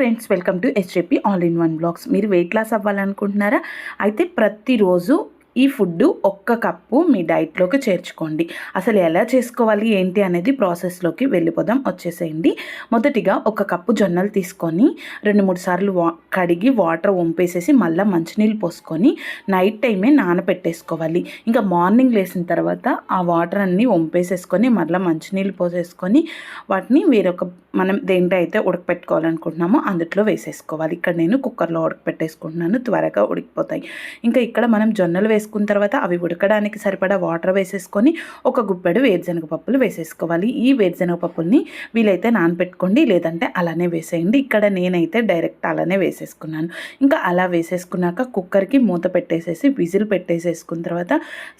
Friends welcome to SJP all in one blogs మీరు weight loss అవ్వాలనుకుంటున్నారా? అయితే ప్రతిరోజు ఈ ఫుడ్ ఒక్క కప్పు మీ డైట్లోకి చేర్చుకోండి. అసలు ఎలా చేసుకోవాలి ఏంటి అనేది ప్రాసెస్లోకి వెళ్ళిపోదాం వచ్చేసేయండి. మొదటిగా ఒక కప్పు జొన్నలు తీసుకొని రెండు మూడు సార్లు వా కడిగి వాటర్ వంపేసేసి మళ్ళీ మంచినీళ్ళు పోసుకొని నైట్ టైమే నానబెట్టేసుకోవాలి ఇంకా మార్నింగ్ లేసిన తర్వాత ఆ వాటర్ అన్నీ వంపేసేసుకొని మళ్ళీ మంచినీళ్ళు పోసేసుకొని వాటిని వేరొక మనం దేంట్లో అయితే ఉడకపెట్టుకోవాలనుకుంటున్నామో అందులో వేసేసుకోవాలి. ఇక్కడ నేను కుక్కర్లో ఉడకపెట్టేసుకుంటున్నాను త్వరగా ఉడికిపోతాయి. ఇంకా ఇక్కడ మనం జొన్నలు వేసుకున్న తర్వాత అవి ఉడకడానికి సరిపడా వాటర్ వేసేసుకొని ఒక గుప్పెడు వేరుశనగ పప్పులు వేసేసుకోవాలి. ఈ వేరుశనగ పప్పుల్ని వీలైతే నానపెట్టుకోండి లేదంటే అలానే వేసేయండి. ఇక్కడ నేనైతే డైరెక్ట్ అలానే వేసేసుకున్నాను. ఇంకా అలా వేసేసుకున్నాక కుక్కర్కి మూత పెట్టేసేసి విజిల్ పెట్టేసేసుకున్న తర్వాత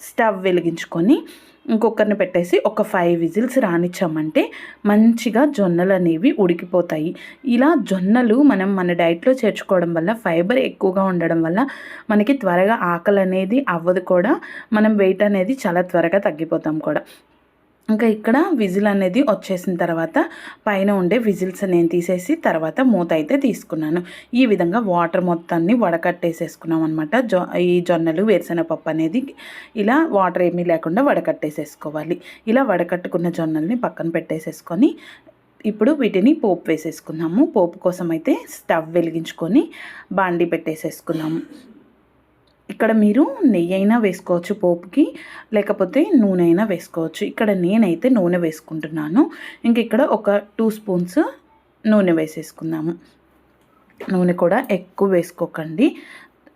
స్టవ్ వెలిగించుకొని ఇంకొకరిని పెట్టేసి ఒక ఫైవ్ విజిల్స్ రానిచ్చామంటే మంచిగా జొన్నలు అనేవి ఉడికిపోతాయి. ఇలా జొన్నలు మనం మన డైట్లో చేర్చుకోవడం వల్ల ఫైబర్ ఎక్కువగా ఉండడం వల్ల మనకి త్వరగా ఆకలి అనేది అవ్వదు కూడా. మనం వెయిట్ అనేది చాలా త్వరగా తగ్గిపోతాం కూడా. ఇంకా ఇక్కడ విజిల్ అనేది వచ్చేసిన తర్వాత పైన ఉండే విజిల్స్ నేను తీసేసి తర్వాత మూత అయితే తీసుకున్నాను. ఈ విధంగా వాటర్ మొత్తాన్ని వడకట్టేసేసుకున్నాం అనమాట జొ ఈ జొన్నలు వేరుశనగపప్పు అనేది ఇలా వాటర్ ఏమీ లేకుండా వడకట్టేసేసుకోవాలి. ఇలా వడకట్టుకున్న జొన్నల్ని పక్కన పెట్టేసేసుకొని ఇప్పుడు వీటిని పోపు వేసేసుకున్నాము. పోపు కోసం అయితే స్టవ్ వెలిగించుకొని బాండి పెట్టేసేసుకున్నాము. ఇక్కడ మీరు నెయ్యి అయినా వేసుకోవచ్చు పోపుకి లేకపోతే నూనె అయినా వేసుకోవచ్చు. ఇక్కడ నేనైతే నూనె వేసుకుంటున్నాను. ఇంక ఇక్కడ ఒక టూ స్పూన్స్ నూనె వేసేసుకుందాము. నూనె కూడా ఎక్కువ వేసుకోకండి.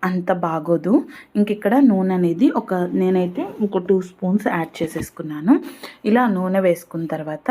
అంత బాగోదు. ఇంక ఇక్కడ నూనె అనేది ఒక నేనైతే ఒక టూ స్పూన్స్ యాడ్ చేసేసుకున్నాను. ఇలా నూనె వేసుకున్న తర్వాత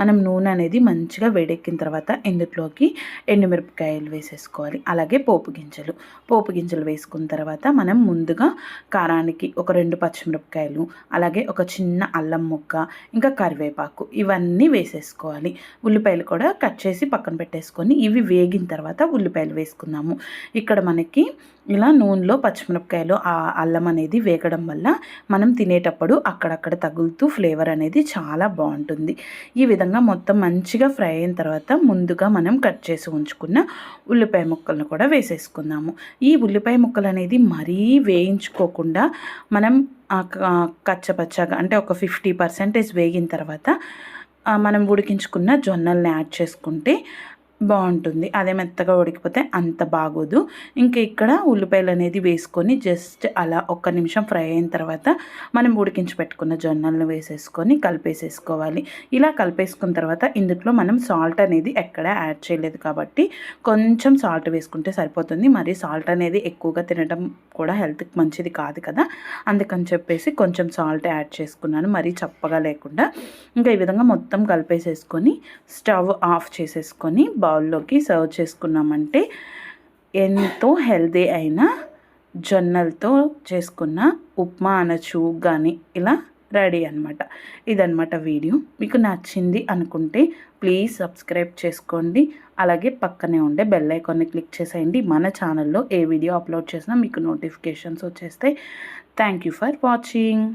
మనం నూనె అనేది మంచిగా వేడెక్కిన తర్వాత ఇందులోకి ఎండుమిరపకాయలు వేసేసుకోవాలి. అలాగే పోపు గింజలు. పోపు గింజలు వేసుకున్న తర్వాత మనం ముందుగా కారానికి ఒక రెండు పచ్చిమిరపకాయలు అలాగే ఒక చిన్న అల్లం ముక్క ఇంకా కరివేపాకు ఇవన్నీ వేసేసుకోవాలి. ఉల్లిపాయలు కూడా కట్ చేసి పక్కన పెట్టేసుకొని ఇవి వేగిన తర్వాత ఉల్లిపాయలు వేసుకుందాము. ఇక్కడ మనకి ఇలా నూనెలో పచ్చిమిరపకాయలు ఆ అల్లం అనేది వేగడం వల్ల మనం తినేటప్పుడు అక్కడక్కడ తగులుతూ ఫ్లేవర్ అనేది చాలా బాగుంటుంది. ఈ విధంగా మొత్తం మంచిగా ఫ్రై అయిన తర్వాత ముందుగా మనం కట్ చేసి ఉంచుకున్న ఉల్లిపాయ ముక్కలను కూడా వేసేసుకుందాము. ఈ ఉల్లిపాయ ముక్కలు అనేది మరీ వేయించుకోకుండా మనం కచ్చపచ్చగా అంటే ఒక ఫిఫ్టీ పర్సెంటేజ్ వేగిన తర్వాత మనం ఉడికించుకున్న జొన్నల్ని యాడ్ చేసుకుంటే బాగుంటుంది. అదే మెత్తగా ఉడికిపోతే అంత బాగోదు. ఇంకా ఇక్కడ ఉల్లిపాయలు అనేది వేసుకొని జస్ట్ అలా ఒక్క నిమిషం ఫ్రై అయిన తర్వాత మనం ఉడికించి పెట్టుకున్న జొన్నలను వేసేసుకొని కలిపేసేసుకోవాలి. ఇలా కలిపేసుకున్న తర్వాత ఇందులో మనం సాల్ట్ అనేది ఎక్కడ యాడ్ చేయలేదు కాబట్టి కొంచెం సాల్ట్ వేసుకుంటే సరిపోతుంది. మరి సాల్ట్ అనేది ఎక్కువగా తినడం కూడా హెల్త్కి మంచిది కాదు కదా. అందుకని చెప్పేసి కొంచెం సాల్ట్ యాడ్ చేసుకున్నాను. మరీ చప్పగా లేకుండా. ఇంకా ఈ విధంగా మొత్తం కలిపేసేసుకొని స్టవ్ ఆఫ్ చేసేసుకొని బౌల్లోకి సర్వ్ చేసుకున్నామంటే ఎంతో హెల్దీ అయిన జొన్నలతో చేసుకున్న ఉప్మా అనచు కానీ ఇలా రెడీ అనమాట ఇదనమాట వీడియో. మీకు నచ్చింది అనుకుంటే ప్లీజ్ సబ్స్క్రైబ్ చేసుకోండి. అలాగే పక్కనే ఉండే బెల్ ఐకాన్ని క్లిక్ చేసేయండి. మన ఛానల్లో ఏ వీడియో అప్లోడ్ చేసినా మీకు నోటిఫికేషన్స్ వచ్చేస్తాయి. Thank you for watching.